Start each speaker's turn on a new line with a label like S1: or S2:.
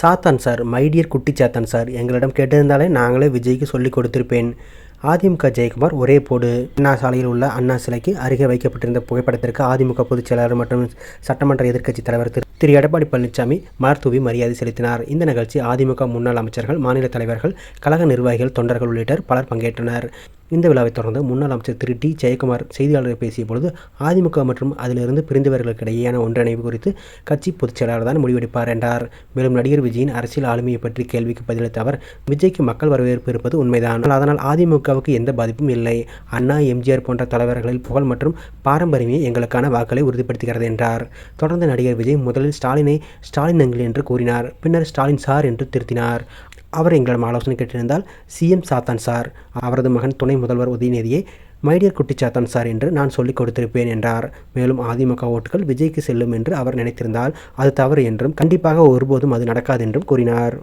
S1: சாத்தான் sir my dear குட்டி சாத்தான் சார் எங்களிடம் கேட்டிருந்தாலே நாங்களே விஜய்க்கு சொல்லி கொடுத்திருப்பேன். அதிமுக ஜெயக்குமார் ஒரே போடு. அண்ணா சாலையில் உள்ள அண்ணா சிலைக்கு அருகே வைக்கப்பட்டிருந்த புகைப்படத்திற்கு அதிமுக பொதுச் செயலாளர் மற்றும் சட்டமன்ற எதிர்க்கட்சி தலைவர் திரு திரு எடப்பாடி பழனிசாமி மலர்தூவி மரியாதை செலுத்தினார். இந்த நிகழ்ச்சி அதிமுக முன்னாள் அமைச்சர்கள் மாநில தலைவர்கள் கழக நிர்வாகிகள் தொண்டர்கள் உள்ளிட்டோர் பலர் பங்கேற்றனர். இந்த விழாவை தொடர்ந்து முன்னாள் அமைச்சர் திரு டி. ஜெயக்குமார் செய்தியாளர்களை பேசிய பொழுது அதிமுக மற்றும் அதிலிருந்து பிரிந்தவர்களுக்கு இடையேயான ஒன்றிணைவு குறித்து கட்சி பொதுச் செயலாளர் தான் முடிவெடுப்பார் என்றார். மேலும் நடிகர் விஜயின் அரசியல் ஆளுமையை பற்றி கேள்விக்கு பதிலளித்த அவர் விஜய்க்கு மக்கள் வரவேற்பு இருப்பது உண்மைதான். ஆனால் அதனால் அதிமுகவுக்கு எந்த பாதிப்பும் இல்லை. அண்ணா எம்ஜிஆர் போன்ற தலைவர்களில் புகழ் மற்றும் பாரம்பரியமே எங்களுக்கான வாக்களை உறுதிப்படுத்துகிறது என்றார். தொடர்ந்து நடிகர் விஜய் முதலில் ஸ்டாலினை ஸ்டாலின் எங்கள் என்று கூறினார். பின்னர் ஸ்டாலின் சார் என்று திருத்தினார். அவர் எங்களிடம் ஆலோசனை கேட்டிருந்தால் சிஎம் சாத்தான் சார் அவரது மகன் துணை முதல்வர் உதயநிதியை மைடியர் குட்டி சாத்தான் சார் என்று நான் சொல்லிக் கொடுத்திருப்பேன் என்றார். மேலும் அதிமுக ஓட்டுகள் விஜய்க்கு செல்லும் என்று அவர் நினைத்திருந்தால் அது தவறு என்றும் கண்டிப்பாக ஒருபோதும் அது நடக்காது என்றும் கூறினார்.